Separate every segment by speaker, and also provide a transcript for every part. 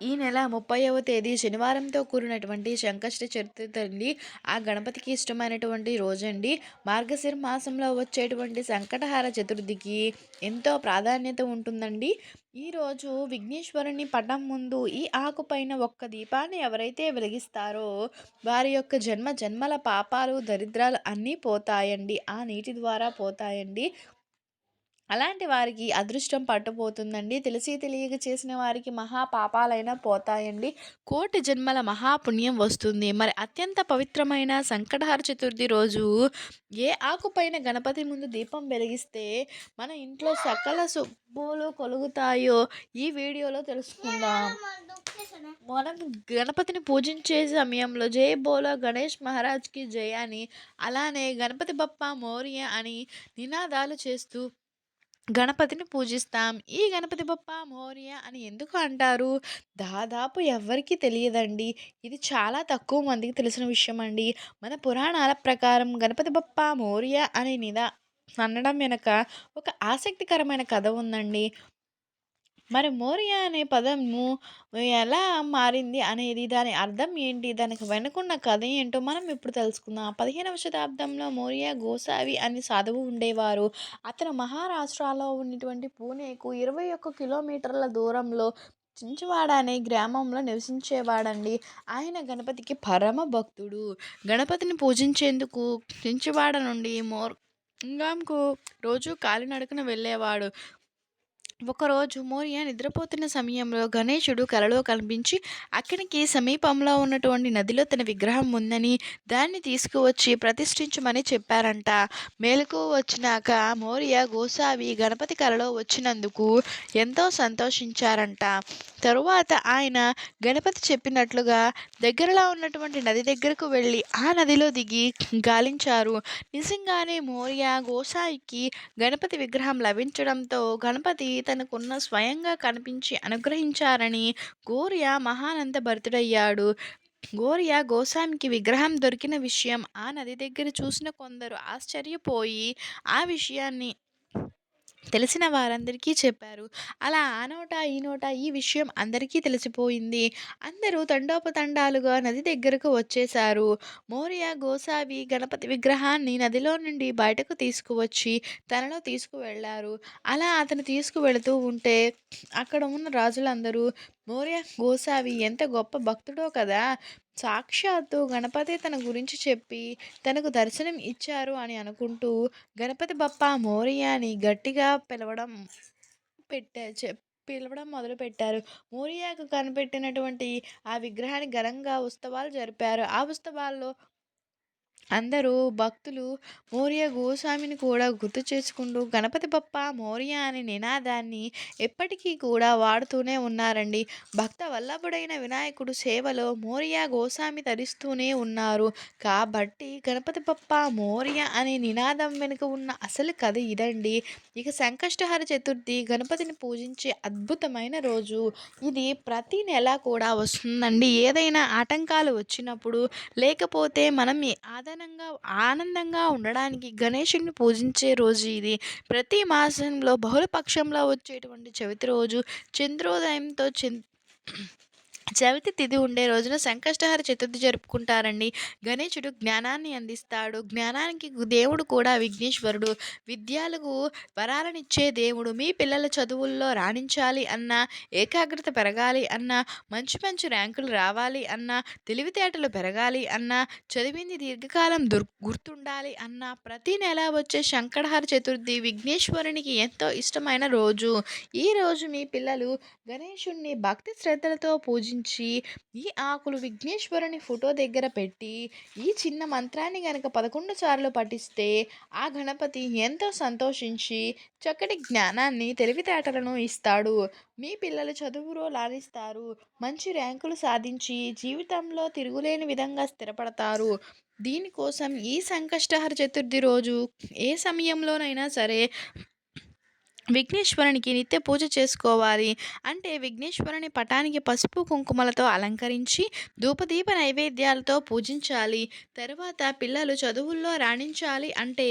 Speaker 1: ఈ నెల ముప్పైవ తేదీ శనివారంతో కూడినటువంటి సంకష్ట చతుర్థి అండి ఆ గణపతికి ఇష్టమైనటువంటి రోజండి. మార్గశిర మాసంలో వచ్చేటువంటి సంకటహార చతుర్థికి ఎంతో ప్రాధాన్యత ఉంటుందండి. ఈరోజు విఘ్నేశ్వరుని పటం ముందు ఈ ఆకుపైన ఒక్క దీపాన్ని ఎవరైతే వెలిగిస్తారో వారి యొక్క జన్మ జన్మల పాపాలు దరిద్రాలు అన్నీ పోతాయండి. ఆ నీటి ద్వారా పోతాయండి. అలాంటి వారికి అదృష్టం పట్టుపోతుందండి తెలిసి తెలియక చేసిన వారికి మహా పాపాలైనా పోతాయండి. కోటి జన్మల మహాపుణ్యం వస్తుంది. మరి అత్యంత పవిత్రమైన సంకటహార చతుర్థి రోజు ఏ ఆకుపైన గణపతి ముందు దీపం వెలిగిస్తే మన ఇంట్లో సకల శుభులు కొలుగుతాయో ఈ వీడియోలో తెలుసుకుందాం. మనం గణపతిని పూజించే సమయంలో జయ బోలో గణేష్ మహారాజ్కి జయ అని అలానే గణపతి బప్ప మౌర్య అని నినాదాలు చేస్తూ గణపతిని పూజిస్తాం. ఈ గణపతి బొప్ప మౌర్య అని ఎందుకు అంటారు? దాదాపు ఎవరికి తెలియదండి. ఇది చాలా తక్కువ మందికి తెలిసిన విషయం అండి మన పురాణాల ప్రకారం గణపతి బొప్ప మౌర్య అనే నిదా అనడం వెనక ఒక ఆసక్తికరమైన కథ ఉందండి. మరి మోరియా అనే పదము ఎలా మారింది అనేది దాని అర్థం ఏంటి? దానికి వెనుకున్న కథ ఏంటో మనం ఇప్పుడు తెలుసుకుందాం. పదిహేనవ శతాబ్దంలో మోరియా గోసావి అని సాధువు ఉండేవారు. అతను మహారాష్ట్రలో ఉన్నటువంటి పూణేకు ఇరవై ఒక్క కిలోమీటర్ల దూరంలో చించువాడ అనే గ్రామంలో నివసించేవాడండి. ఆయన గణపతికి పరమ భక్తుడు. గణపతిని పూజించేందుకు చించువాడ నుండి మోర్ ఇంగాంకు రోజు కాలినడకన వెళ్ళేవాడు. ఒకరోజు మోరియా నిద్రపోతున్న సమయంలో గణేశుడు కలలో కనిపించి అక్కడికి సమీపంలో ఉన్నటువంటి నదిలో తన విగ్రహం ఉందని దాన్ని తీసుకువచ్చి ప్రతిష్ఠించమని చెప్పారంట. మేలుకు వచ్చినాక మోరియా గోసావి గణపతి కలలో వచ్చినందుకు ఎంతో సంతోషించారంట. తరువాత ఆయన గణపతి చెప్పినట్లుగా దగ్గరలో ఉన్నటువంటి నది దగ్గరకు వెళ్ళి ఆ నదిలో దిగి గాలించారు. నిజంగానే మౌర్య గోసాయికి గణపతి విగ్రహం లభించడంతో గణపతి తనకున్న స్వయంగా కనిపించి అనుగ్రహించారని గోర్య మహానంద భరితుడయ్యాడు. గోరియా గోస్వామికి విగ్రహం దొరికిన విషయం ఆ నది దగ్గర చూసిన కొందరు ఆశ్చర్యపోయి ఆ విషయాన్ని తెలిసిన వారందరికీ చెప్పారు. అలా ఆ నోట ఈ నోట ఈ విషయం అందరికీ తెలిసిపోయింది. అందరూ తండోపతండాలుగా నది దగ్గరకు వచ్చేశారు. మౌర్య గోసావి గణపతి విగ్రహాన్ని నదిలో నుండి బయటకు తీసుకువచ్చి తనలో తీసుకువెళ్ళారు. అలా అతను తీసుకువెళుతూ ఉంటే అక్కడ ఉన్న రాజులందరూ మౌర్య గోసావి ఎంత గొప్ప భక్తుడో కదా! సాక్షాత్తు గణపతి తన గురించి చెప్పి తనకు దర్శనం ఇచ్చారు అని అనుకుంటూ గణపతి బప్ప మోరియా అని గట్టిగా పిలవడం పెట్టా చెప్ పిలవడం మొదలుపెట్టారు మోరియాకు కనిపెట్టినటువంటి ఆ విగ్రహాన్ని ఘనంగా ఉత్సవాలు జరిపారు. ఆ ఉత్సవాల్లో అందరూ భక్తులు మౌర్య గోస్వామిని కూడా గుర్తు చేసుకుంటూ గణపతి బప్ప మౌర్య అనే నినాదాన్ని ఎప్పటికీ కూడా వాడుతూనే ఉన్నారండి. భక్త వల్లభుడైన వినాయకుడు సేవలో మౌర్య గోస్వామి తరిస్తూనే ఉన్నారు. కాబట్టి గణపతి బప్ప మౌర్య అనే నినాదం వెనుక ఉన్న అసలు కథ ఇదండి. ఇక సంకష్టహర చతుర్థి గణపతిని పూజించే అద్భుతమైన రోజు. ఇది ప్రతి నెల కూడా వస్తుందండి. ఏదైనా ఆటంకాలు వచ్చినప్పుడు లేకపోతే మనం ఆదరణ ఆనందంగా ఆనందంగా ఉండడానికి గణేషుని పూజించే రోజు ఇది. ప్రతి మాసంలో బహుళపక్షంలో వచ్చేటువంటి చవితి రోజు చంద్రోదయంతో చంద్ చవితి తిథి ఉండే రోజున సంకష్టహార చతుర్థి జరుపుకుంటారండి. గణేశుడు జ్ఞానాన్ని అందిస్తాడు. జ్ఞానానికి దేవుడు కూడా విఘ్నేశ్వరుడు. విద్యాలకు వరాలనిచ్చే దేవుడు. మీ పిల్లల చదువుల్లో రాణించాలి అన్న ఏకాగ్రత పెరగాలి అన్న మంచి మంచి ర్యాంకులు రావాలి అన్న తెలివితేటలు పెరగాలి అన్న చదివింది దీర్ఘకాలం దుర్ గుర్తుండాలి అన్న ప్రతి నెల వచ్చే శంకరహార చతుర్థి విఘ్నేశ్వరునికి ఎంతో ఇష్టమైన రోజు. ఈ రోజు మీ పిల్లలు గణేశుణ్ణి భక్తి శ్రద్ధలతో పూజించి ఉంచి ఈ ఆకులు విఘ్నేశ్వరుని ఫోటో దగ్గర పెట్టి ఈ చిన్న మంత్రాన్ని గనక పదకొండు సార్లు పఠిస్తే ఆ గణపతి ఎంతో సంతోషించి చక్కటి జ్ఞానాన్ని తెలివితేటలను ఇస్తాడు. మీ పిల్లలు చదువులో లాలిస్తారు మంచి ర్యాంకులు సాధించి జీవితంలో తిరుగులేని విధంగా స్థిరపడతారు. దీనికోసం ఈ సంకష్టహర చతుర్థి రోజు ఏ సమయంలోనైనా సరే విఘ్నేశ్వరునికి నిత్య పూజ చేసుకోవాలి. అంటే విఘ్నేశ్వరుని పటానికి పసుపు కుంకుమలతో అలంకరించి ధూపదీప నైవేద్యాలతో పూజించాలి. తర్వాత పిల్లలు చదువుల్లో రాణించాలి అంటే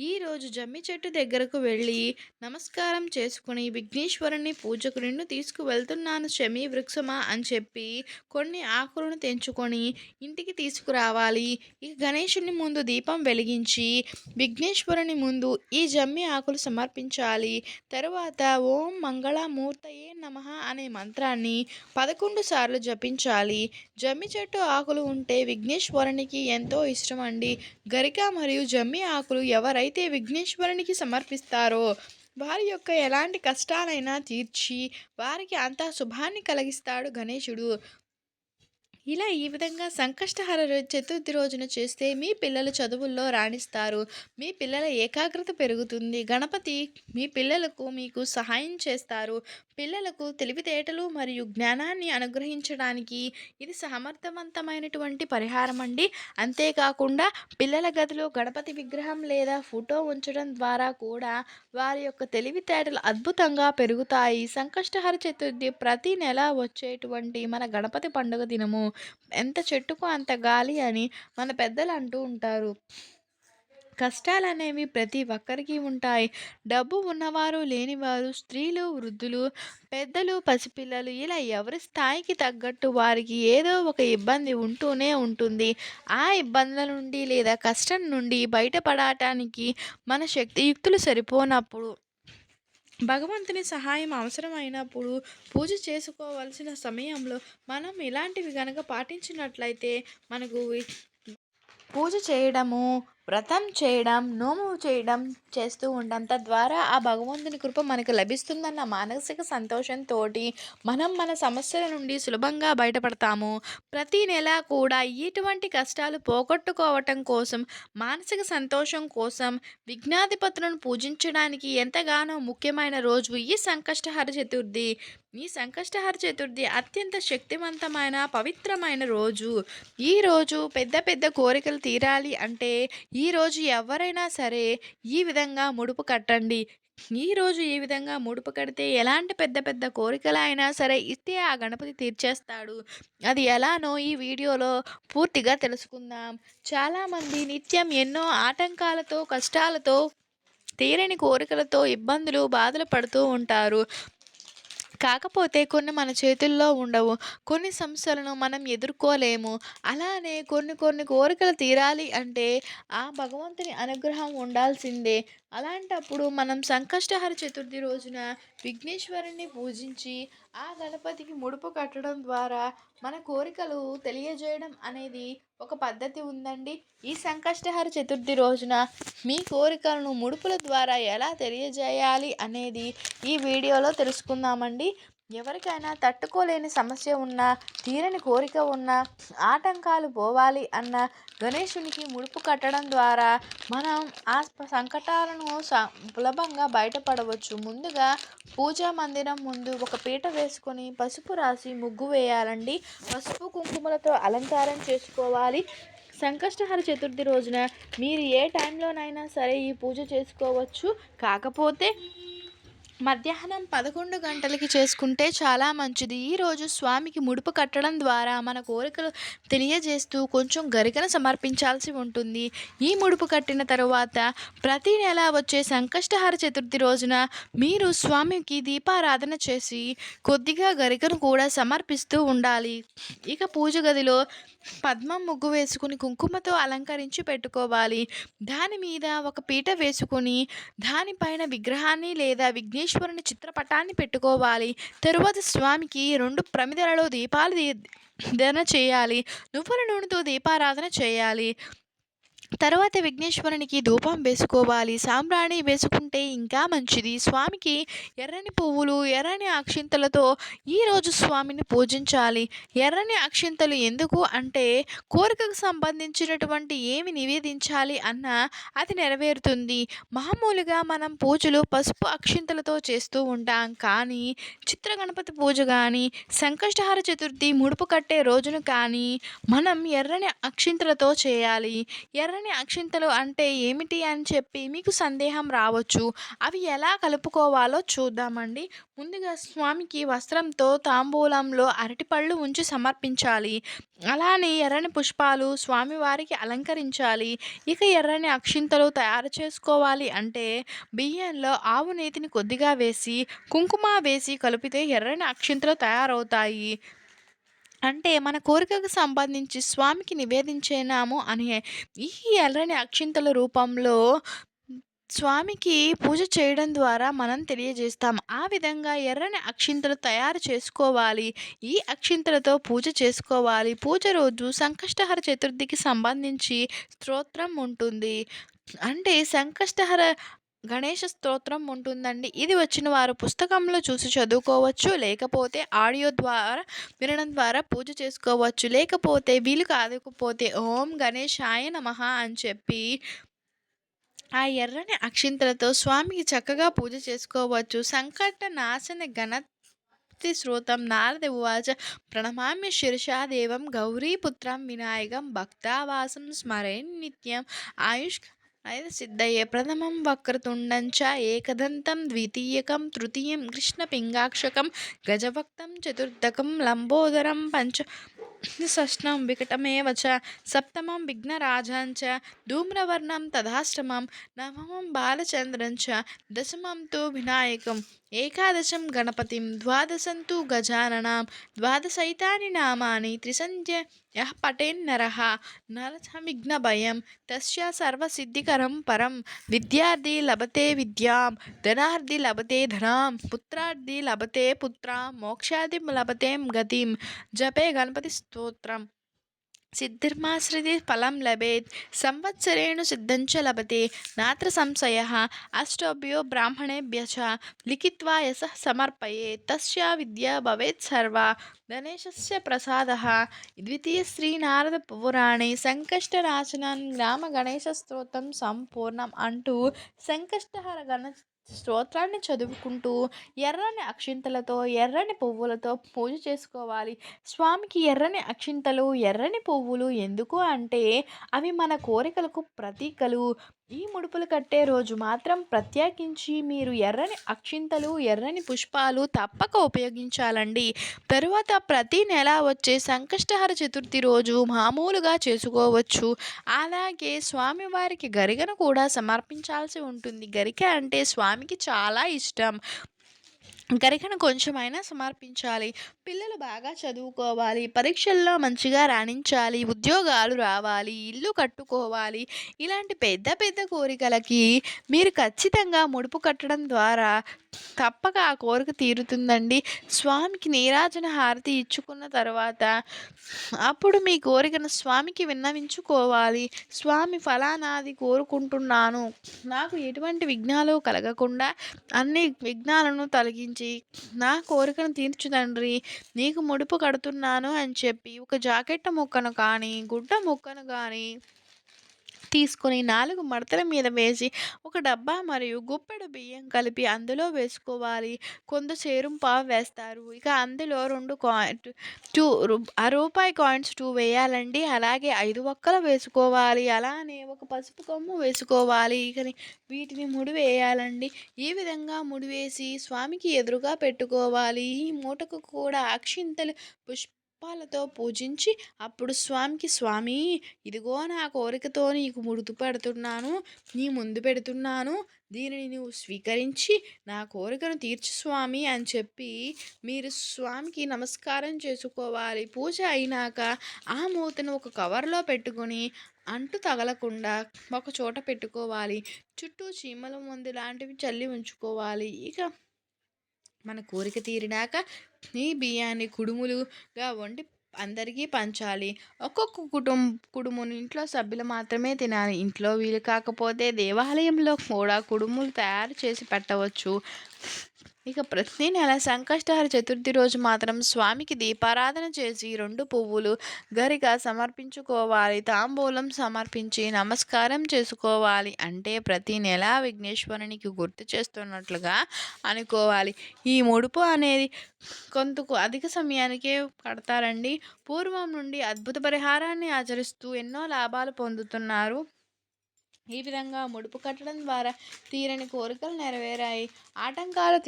Speaker 1: ఈరోజు జమ్మి చెట్టు దగ్గరకు వెళ్ళి నమస్కారం చేసుకుని విఘ్నేశ్వరుని పూజకు నిన్ను తీసుకువెళ్తున్నాను శమి వృక్షమా అని చెప్పి కొన్ని ఆకులను తెంచుకొని ఇంటికి తీసుకురావాలి. ఇక గణేషుని ముందు దీపం వెలిగించి విఘ్నేశ్వరుని ముందు ఈ జమ్మి ఆకులు సమర్పించాలి. తరువాత ఓం మంగళమూర్తయే నమ అనే మంత్రాన్ని పదకొండు సార్లు జపించాలి. జమ్మి చెట్టు ఆకులు ఉంటే విఘ్నేశ్వరునికి ఎంతో ఇష్టం అండి గరిక మరియు జమ్మి ఆకులు ఎవరైతే విఘ్నేశ్వరునికి సమర్పిస్తారో వారి యొక్క ఎలాంటి కష్టాలైనా తీర్చి వారికి అంతా శుభాన్ని కలిగిస్తాడు గణేశుడు. ఇలా ఈ విధంగా సంకష్టహర చతుర్థి రోజున చేస్తే మీ పిల్లలు చదువుల్లో రాణిస్తారు. మీ పిల్లల ఏకాగ్రత పెరుగుతుంది. గణపతి మీ పిల్లలకు మీకు సహాయం చేస్తారు. పిల్లలకు తెలివితేటలు మరియు జ్ఞానాన్ని అనుగ్రహించడానికి ఇది సమర్థవంతమైనటువంటి పరిహారం అండి. అంతేకాకుండా పిల్లల గదిలో గణపతి విగ్రహం లేదా ఫోటో ఉంచడం ద్వారా కూడా వారి యొక్క తెలివితేటలు అద్భుతంగా పెరుగుతాయి. సంకష్టహర చతుర్థి ప్రతి నెల వచ్చేటువంటి మన గణపతి పండుగ దినము ఎంత చెట్టుకు అంత గాలి అని మన పెద్దలు అంటూ ఉంటారు. కష్టాలు అనేవి ప్రతి ఒక్కరికి ఉంటాయి. డబ్బు ఉన్నవారు లేనివారు స్త్రీలు వృద్ధులు పెద్దలు పసిపిల్లలు ఇలా ఎవరి స్థాయికి తగ్గట్టు వారికి ఏదో ఒక ఇబ్బంది ఉంటూనే ఉంటుంది. ఆ ఇబ్బందుల నుండి లేదా కష్టం నుండి బయటపడటానికి మన శక్తియుక్తులు సరిపోనప్పుడు భగవంతుని సహాయం అవసరమైనప్పుడు పూజ చేసుకోవాల్సిన సమయంలో మనం ఇలాంటివి కనుక పాటించినట్లయితే మనకు పూజ చేయడము వ్రతం చేయడం నోము చేయడం చేస్తూ ఉంటాం తద్వారా ఆ భగవంతుని కృప మనకు లభిస్తుందన్న మానసిక సంతోషంతో మనం మన సమస్యల నుండి సులభంగా బయటపడతాము. ప్రతి నెల కూడా ఇటువంటి కష్టాలు పోగొట్టుకోవటం కోసం మానసిక సంతోషం కోసం విఘ్నాధిపతులను పూజించడానికి ఎంతగానో ముఖ్యమైన రోజు ఈ సంకష్టహర చతుర్థి. ఈ సంకష్టహర చతుర్థి అత్యంత శక్తివంతమైన పవిత్రమైన రోజు. ఈ రోజు పెద్ద పెద్ద కోరికలు తీరాలి అంటే ఈరోజు ఎవరైనా సరే ఈ విధంగా ముడుపు కట్టండి. ఈ రోజు ఈ విధంగా ముడుపు కడితే ఎలాంటి పెద్ద పెద్ద కోరికలు అయినా సరే ఇస్తే ఆ గణపతి తీర్చేస్తాడు. అది ఎలానో ఈ వీడియోలో పూర్తిగా తెలుసుకుందాం. చాలామంది నిత్యం ఎన్నో ఆటంకాలతో కష్టాలతో తీరని కోరికలతో ఇబ్బందులు బాధలు పడుతూ ఉంటారు. కాకపోతే కొన్ని మన చేతుల్లో ఉండవు. కొన్ని సమస్యలను మనం ఎదుర్కోలేము. అలానే కొన్ని కొన్ని కోరికలు తీరాలి అంటే ఆ భగవంతుని అనుగ్రహం ఉండాల్సిందే. అలాంటప్పుడు మనం సంకష్టహర చతుర్థి రోజున విఘ్నేశ్వరుని పూజించి ఆ గణపతికి ముడుపు కట్టడం ద్వారా మన కోరికలు తెలియజేయడం అనేది ఒక పద్ధతి ఉందండి. ఈ సంకష్టహర చతుర్థి రోజున మీ కోరికలను ముడుపుల ద్వారా ఎలా తెలియజేయాలి అనేది ఈ వీడియోలో తెలుసుకుందామండి. ఎవరికైనా తట్టుకోలేని సమస్య ఉన్నా తీరని కోరిక ఉన్నా ఆటంకాలు పోవాలి అన్న గణేశునికి ముడుపు కట్టడం ద్వారా మనం ఆ సంకటాలను స- సులభంగా బయటపడవచ్చు. ముందుగా పూజా మందిరం ముందు ఒక పీట వేసుకొని పసుపు రాసి ముగ్గు వేయాలండి. పసుపు కుంకుమలతో అలంకారం చేసుకోవాలి. సంకష్టహర చతుర్థి రోజున మీరు ఏ టైంలోనైనా సరే ఈ పూజ చేసుకోవచ్చు. కాకపోతే మధ్యాహ్నం పదకొండు గంటలకి చేసుకుంటే చాలా మంచిది. ఈరోజు స్వామికి ముడుపు కట్టడం ద్వారా మన కోరికలు తెలియజేస్తూ కొంచెం గరికను సమర్పించాల్సి ఉంటుంది. ఈ ముడుపు కట్టిన తరువాత ప్రతి నెల వచ్చే సంకష్టహార చతుర్థి రోజున మీరు స్వామికి దీపారాధన చేసి కొద్దిగా గరికను కూడా సమర్పిస్తూ ఉండాలి. ఇక పూజ గదిలో పద్మం ముగ్గు వేసుకుని కుంకుమతో అలంకరించి పెట్టుకోవాలి. దాని మీద ఒక పీట వేసుకొని దానిపైన విగ్రహాన్ని లేదా పరమేశ్వరుని చిత్రపటాన్ని పెట్టుకోవాలి. తరువాత స్వామికి రెండు ప్రమిదలలో దీపాలు దీ దన చేయాలి. నువ్వుల నూనెతో దీపారాధన చేయాలి. తర్వాత విఘ్నేశ్వరునికి ధూపం వేసుకోవాలి. సాంబ్రాణి వేసుకుంటే ఇంకా మంచిది. స్వామికి ఎర్రని పువ్వులు ఎర్రని అక్షింతలతో ఈరోజు స్వామిని పూజించాలి. ఎర్రని అక్షింతలు ఎందుకు అంటే కోరికకు సంబంధించినటువంటి ఏమి నివేదించాలి అన్నా అది నెరవేరుతుంది. మామూలుగా మనం పూజలు పసుపు అక్షింతలతో చేస్తూ ఉంటాం. కానీ చిత్ర గణపతి పూజ కానీ సంకష్టహార చతుర్థి ముడుపు కట్టే రోజును కానీ మనం ఎర్రని అక్షింతలతో చేయాలి. ఎర్ర ఎర్రని అక్షింతలు అంటే ఏమిటి అని చెప్పి మీకు సందేహం రావచ్చు. అవి ఎలా కలుపుకోవాలో చూద్దామండి. ముందుగా స్వామికి వస్త్రంతో తాంబూలంలో అరటిపళ్ళు ఉంచి సమర్పించాలి. అలానే ఎర్రని పుష్పాలు స్వామివారికి అలంకరించాలి. ఇక ఎర్రని అక్షింతలు తయారు చేసుకోవాలి అంటే బియ్యంలో ఆవు నేతిని కొద్దిగా వేసి కుంకుమ వేసి కలిపితే ఎర్రని అక్షింతలు తయారవుతాయి. అంటే మన కోరికకు సంబంధించి స్వామికి నివేదించేనాము అనే ఈ ఎర్రని అక్షింతల రూపంలో స్వామికి పూజ చేయడం ద్వారా మనం తెలియజేస్తాం. ఆ విధంగా ఎర్రని అక్షింతలు తయారు చేసుకోవాలి. ఈ అక్షింతలతో పూజ చేసుకోవాలి. పూజ రోజు సంకష్టహర చతుర్థికి సంబంధించి స్తోత్రం ఉంటుంది. అంటే సంకష్టహర గణేష స్తోత్రం ఉంటుందండి. ఇది వచ్చిన వారు పుస్తకంలో చూసి చదువుకోవచ్చు లేకపోతే ఆడియో ద్వారా వినడం ద్వారా పూజ చేసుకోవచ్చు. లేకపోతే వీలు కాదకపోతే ఓం గణేశాయ నమ అని చెప్పి ఆ ఎర్రని అక్షింతలతో స్వామికి చక్కగా పూజ చేసుకోవచ్చు. సంకట నాశన గణ శ్రోతం నారద ఉవాచ ప్రణమామ్య శిర్షాదేవం గౌరీపుత్రం వినాయకం భక్తావాసం స్మరే నిత్యం ఆయుష్ అయితే సిద్ధయే ప్రథమం వక్రతుండంచ ఏకదంతం ద్వితీయకం తృతీయం కృష్ణపింగాక్షకం గజవక్తం చతుర్థకం లంబోదరం పంచ షష్ణం వికటమేవ చ సప్తమం విఘ్నరాజాంచ ధూమ్రవర్ణం తదాష్టమం నవమం బాలచంద్రంచ దశమం తు వినాయకం ఏకాదశం గణపతిం ద్వాదశం తు గజాననాం ద్వాదశైతాని నామాని త్రిసంధ్య యహ యః నరసమిఘ్న భయం తస్య సర్వసిద్ధికరం పరం విద్యార్థి లభతే విద్యాం ధనార్థి లభతే ధనాం పుత్రార్థి లభతే పుత్రాం మోక్షాది లభతే గతిం జపే గణపతి స్తోత్రం సిద్ధిర్మాశ్రితి ఫలం లభేత్ సంవత్సరేణు సిద్ధంచ లభతే నాత్ర సంశయ అష్టభ్యో బ్రాహ్మణేభ్య చ లిఖిత్వా యశ సమర్పయే తస్య విద్య భవేత్ సర్వ గణేశస్య ప్రసాద ద్వితీయ శ్రీ నారద పురాణే సంకష్టనాశనం గ్రామ గణేశ స్తోత్రం స్తోత్రాన్ని చదువుకుంటూ ఎర్రని అక్షింతలతో ఎర్రని పువ్వులతో పూజ చేసుకోవాలి. స్వామికి ఎర్రని అక్షింతలు ఎర్రని పువ్వులు ఎందుకు అంటే అవి మన కోరికలకు ప్రతీకలు. ఈ ముడుపులు కట్టే రోజు మాత్రం ప్రత్యేకించి మీరు ఎర్రని అక్షింతలు ఎర్రని పుష్పాలు తప్పక ఉపయోగించాలండి. తరువాత ప్రతి నెల వచ్చే సంకష్టహర చతుర్థి రోజు మామూలుగా చేసుకోవచ్చు. అలాగే స్వామివారికి గరికను కూడా సమర్పించాల్సి ఉంటుంది. గరిక అంటే స్వామికి చాలా ఇష్టం. గరికను కొంచెమైనా సమర్పించాలి. పిల్లలు బాగా చదువుకోవాలి. పరీక్షల్లో మంచిగా రాణించాలి. ఉద్యోగాలు రావాలి. ఇల్లు కట్టుకోవాలి. ఇలాంటి పెద్ద పెద్ద కోరికలకి మీరు ఖచ్చితంగా ముడుపు కట్టడం ద్వారా తప్పక ఆ కోరిక తీరుతుందండి. స్వామికి నీరాజన హారతి ఇచ్చుకున్న తర్వాత అప్పుడు మీ కోరికను స్వామికి విన్నవించుకోవాలి. స్వామి ఫలానాది కోరుకుంటున్నాను. నాకు ఎటువంటి విఘ్నాలు కలగకుండా అన్ని విఘ్నాలను తొలగించి నా కోరికను తీర్చు తండ్రి నీకు ముడుపు కడుతున్నాను అని చెప్పి ఒక జాకెట్ ముక్కను కానీ గుడ్డ ముక్కను కానీ తీసుకొని నాలుగు మడతల మీద వేసి ఒక డబ్బా మరియు గుప్పెడు బియ్యం కలిపి అందులో వేసుకోవాలి. కొందరు చేరుంపావు వేస్తారు. ఇక అందులో రెండు కాయిన్ టూ ఆ రూపాయి కాయిన్స్ టూ వేయాలండి. అలాగే ఐదు ఒక్కలు వేసుకోవాలి. అలానే ఒక పసుపు కొమ్ము వేసుకోవాలి. ఇక వీటిని ముడి వేయాలండి. ఈ విధంగా ముడివేసి స్వామికి ఎదురుగా పెట్టుకోవాలి. ఈ మూటకు కూడా అక్షింతలు పుష్ప అప్పాలతో పూజించి అప్పుడు స్వామికి స్వామి ఇదిగో నా కోరికతో నీకు ముడుతు పెడుతున్నాను నీ ముందు పెడుతున్నాను దీనిని నువ్వు స్వీకరించి నా కోరికను తీర్చు స్వామి అని చెప్పి మీరు స్వామికి నమస్కారం చేసుకోవాలి. పూజ అయినాక ఆ మూతను ఒక కవర్లో పెట్టుకొని అంటు తగలకుండా ఒక చోట పెట్టుకోవాలి. చుట్టూ చీమల మందు లాంటివి చల్లి ఉంచుకోవాలి. ఇక మన కోరిక తీరినాక ఈ బియ్యాన్ని కుడుములుగా వండి అందరికీ పంచాలి. ఒక్కొక్క కుటుంబ కుడుమును ఇంట్లో సభ్యులు మాత్రమే తినాలి. ఇంట్లో వీలు కాకపోతే దేవాలయంలో కూడా కుడుములు తయారు చేసి పెట్టవచ్చు. ఇక ప్రతి నెల సంకష్టహర చతుర్థి రోజు మాత్రం స్వామికి దీపారాధన చేసి రెండు పువ్వులు గరిగా సమర్పించుకోవాలి. తాంబూలం సమర్పించి నమస్కారం చేసుకోవాలి. అంటే ప్రతి నెల విఘ్నేశ్వరునికి గుర్తు చేస్తున్నట్లుగా అనుకోవాలి. ఈ ముడుపు అనేది కొంతకు అధిక సమయానికే కడతారండి. పూర్వం నుండి అద్భుత పరిహారాన్ని ఆచరిస్తూ ఎన్నో లాభాలు పొందుతున్నారు. ఈ విధంగా ముడుపు కట్టడం ద్వారా తీరని కోరికలు నెరవేరాయి. ఆటంకాలు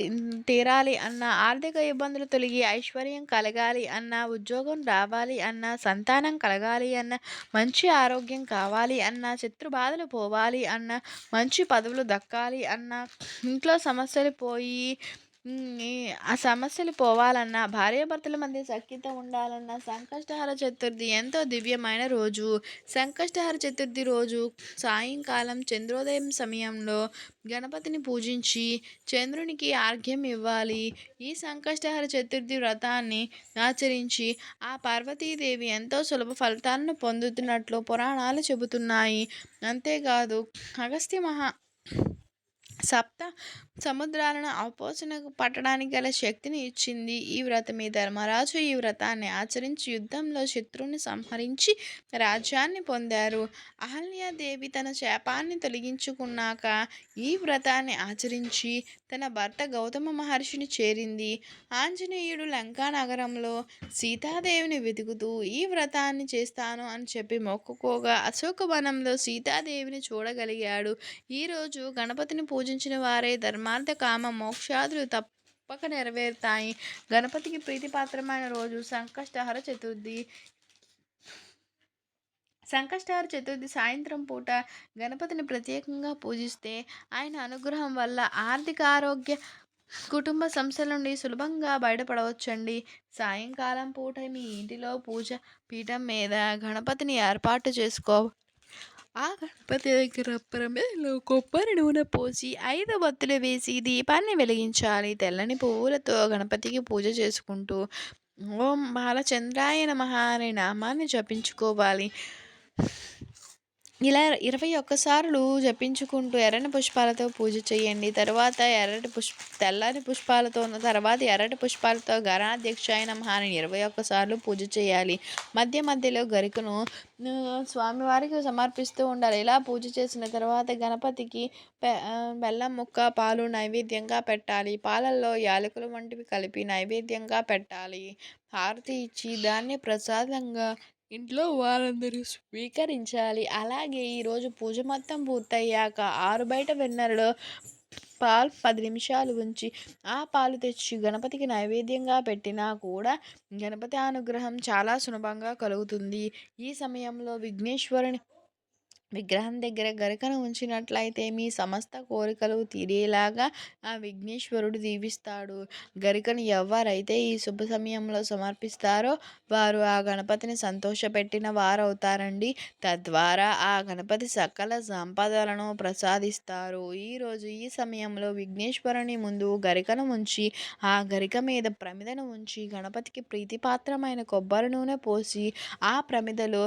Speaker 1: తీరాలి అన్న ఆర్థిక ఇబ్బందులు తొలగి ఐశ్వర్యం కలగాలి అన్న ఉద్యోగం రావాలి అన్న సంతానం కలగాలి అన్న మంచి ఆరోగ్యం కావాలి అన్న శత్రు బాధలు పోవాలి అన్న మంచి పదవులు దక్కాలి అన్న ఇంట్లో సమస్యలు పోయి ఆ సమస్యలు పోవాలన్నా భార్యాభర్తల మధ్య సఖ్యత ఉండాలన్నా సంకష్టహార చతుర్థి ఎంతో దివ్యమైన రోజు. సంకష్టహార చతుర్థి రోజు సాయంకాలం చంద్రోదయం సమయంలో గణపతిని పూజించి చంద్రునికి ఆర్ఘ్యం ఇవ్వాలి. ఈ సంకష్టహార చతుర్థి వ్రతాన్ని ఆచరించి ఆ పార్వతీదేవి ఎంతో సులభ ఫలితాలను పొందుతున్నట్లు పురాణాలు చెబుతున్నాయి. అంతేకాదు అగస్త్య మహా సప్త సముద్రాలను ఆపోచనకు పట్టడానికి గల శక్తిని ఇచ్చింది. ఈ వ్రతమే ధర్మరాజు. ఈ వ్రతాన్ని ఆచరించి యుద్ధంలో శత్రువుని సంహరించి రాజ్యాన్ని పొందారు. అహల్యాదేవి తన శాపాన్ని తొలగించుకున్నాక ఈ వ్రతాన్ని ఆచరించి తన భర్త గౌతమ మహర్షిని చేరింది. ఆంజనేయుడు లంకా నగరంలో సీతాదేవిని వెతుకుతూ ఈ వ్రతాన్ని చేస్తాను అని చెప్పి మొక్కుకోగా అశోకవనంలో సీతాదేవిని చూడగలిగాడు. ఈరోజు గణపతిని పూజించిన వారే ధర్మ పరమార్థ కామ మోక్షాదులు తప్పక నెరవేరుతాయి. గణపతికి ప్రీతిపాత్రమైన రోజు సంకష్టహర చతుర్థి. సంకష్టహర చతుర్థి సాయంత్రం పూట గణపతిని ప్రత్యేకంగా పూజిస్తే ఆయన అనుగ్రహం వల్ల ఆర్థిక ఆరోగ్య కుటుంబ సంస్థల నుండి సులభంగా బయటపడవచ్చండి. సాయంకాలం పూట మీ ఇంటిలో పూజ పీఠం మీద గణపతిని ఏర్పాటు చేసుకో ఆ గణపతి దగ్గర ప్రమేలో కొబ్బరి నూనె పోసి ఐదు బొత్తులు వేసి దీపాన్ని వెలిగించాలి. తెల్లని పువ్వులతో గణపతికి పూజ చేసుకుంటూ ఓం బాలచంద్రాయ నమ అనే నామాన్ని జపించుకోవాలి. ఇలా ఇరవై ఒక్కసార్లు జపించుకుంటూ ఎర్రని పుష్పాలతో పూజ చేయండి. తర్వాత ఎర్రటి పుష్ప తెల్లని పుష్పాలతో తర్వాత ఎర్రటి పుష్పాలతో గణాధ్యక్షాయ నమః ఇరవై ఒక్కసార్లు పూజ చేయాలి. మధ్య మధ్యలో గరికను స్వామివారికి సమర్పిస్తూ ఉండాలి. ఇలా పూజ చేసిన తర్వాత గణపతికి బెల్లం ముక్క పాలు నైవేద్యంగా పెట్టాలి. పాలల్లో యాలకులు వంటివి కలిపి నైవేద్యంగా పెట్టాలి. హారతి ఇచ్చి దాన్ని ప్రసాదంగా ఇంట్లో వారందరూ స్వీకరించాలి. అలాగే ఈరోజు పూజ మొత్తం పూర్తయ్యాక ఆరు బయట వెన్నెలలో పాలు పది నిమిషాలు ఉంచి ఆ పాలు తెచ్చి గణపతికి నైవేద్యంగా పెట్టినా కూడా గణపతి అనుగ్రహం చాలా సులభంగా కలుగుతుంది. ఈ సమయంలో విఘ్నేశ్వరుని విగ్రహం దగ్గర గరికను ఉంచినట్లయితే మీ సమస్త కోరికలు తీరేలాగా ఆ విఘ్నేశ్వరుడు దీవిస్తాడు. గరికను ఎవరైతే ఈ శుభ సమయంలో సమర్పిస్తారో వారు ఆ గణపతిని సంతోషపెట్టిన వారవుతారండి. తద్వారా ఆ గణపతి సకల సంపదలను ప్రసాదిస్తారు. ఈరోజు ఈ సమయంలో విఘ్నేశ్వరుని ముందు గరికను ఉంచి ఆ గరిక మీద ప్రమిదను ఉంచి గణపతికి ప్రీతిపాత్రమైన కొబ్బరి నూనె పోసి ఆ ప్రమిదలో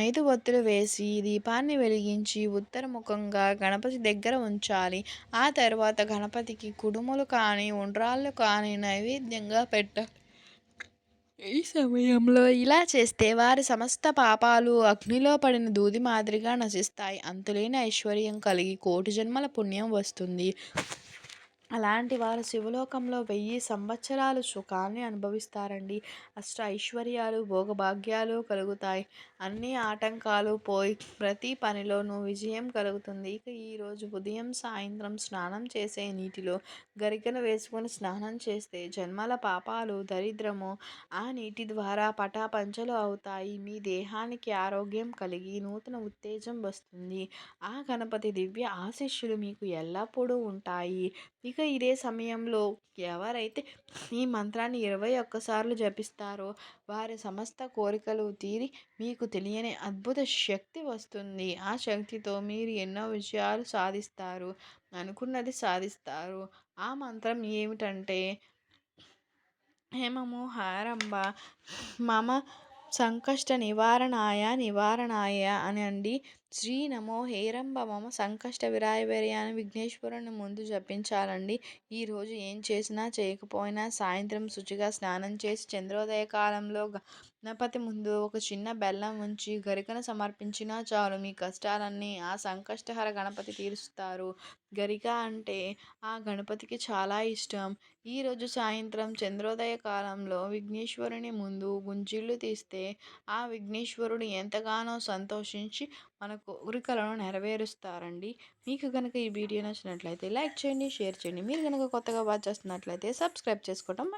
Speaker 1: ఐదు ఒత్తులు వేసి దీపాన్ని వెలిగించి ఉత్తరముఖంగా గణపతి దగ్గర ఉంచాలి. ఆ తర్వాత గణపతికి కుడుములు కానీ ఉండ్రాళ్ళు కానీ నైవేద్యంగా పెట్టాలి ఈ సమయంలో ఇలా చేస్తే వారి సమస్త పాపాలు అగ్నిలో పడిన దూది మాదిరిగా నశిస్తాయి. అంతులేని ఐశ్వర్యం కలిగి కోటి జన్మల పుణ్యం వస్తుంది. అలాంటి వారు శివలోకంలో వెయ్యి సంవత్సరాలు సుఖాన్ని అనుభవిస్తారండి. అష్ట ఐశ్వర్యాలు భోగభాగ్యాలు కలుగుతాయి. అన్ని ఆటంకాలు పోయి ప్రతి పనిలోనూ విజయం కలుగుతుంది. ఇక ఈరోజు ఉదయం సాయంత్రం స్నానం చేసే నీటిలో గరికను వేసుకొని స్నానం చేస్తే జన్మల పాపాలు దరిద్రము ఆ నీటి ద్వారా పటాపంచలు అవుతాయి. మీ దేహానికి ఆరోగ్యం కలిగి నూతన ఉత్తేజం వస్తుంది. ఆ గణపతి దివ్య ఆశిష్యులు మీకు ఎల్లప్పుడూ ఉంటాయి. ఇక ఇదే సమయంలో ఎవరైతే ఈ మంత్రాన్ని ఇరవై ఒక్కసార్లు జపిస్తారో వారి సమస్త కోరికలు తీరి మీకు తెలియని అద్భుత శక్తి వస్తుంది. ఆ శక్తితో మీరు ఎన్నో విషయాలు సాధిస్తారు అనుకున్నది సాధిస్తారు. ఆ మంత్రం ఏమిటంటే హేమము హారంభ మమ సంకష్ట నివారణాయ నివారణాయ అని అండి శ్రీ నమో హేరంబ మమ సంకష్ట విరాయవేరి విఘ్నేశ్వరుని ముందు జపించాలండి. ఈరోజు ఏం చేసినా చేయకపోయినా సాయంత్రం శుచిగా స్నానం చేసి చంద్రోదయ కాలంలో గణపతి ముందు ఒక చిన్న బెల్లం ఉంచి గరికను సమర్పించినా చాలు. మీ కష్టాలన్నీ ఆ సంకష్టహర గణపతి తీరుస్తారు. గరిక అంటే ఆ గణపతికి చాలా ఇష్టం. ఈరోజు సాయంత్రం చంద్రోదయ కాలంలో విఘ్నేశ్వరుని ముందు గుంజీళ్ళు తీస్తే ఆ విఘ్నేశ్వరుడు ఎంతగానో సంతోషించి మన కోరికలను నెరవేరుస్తారండి. మీకు కనుక ఈ వీడియో నచ్చినట్లయితే లైక్ చేయండి షేర్ చేయండి. మీరు కనుక కొత్తగా వాచ్ చేస్తున్నట్లయితే సబ్స్క్రైబ్ చేసుకోవటం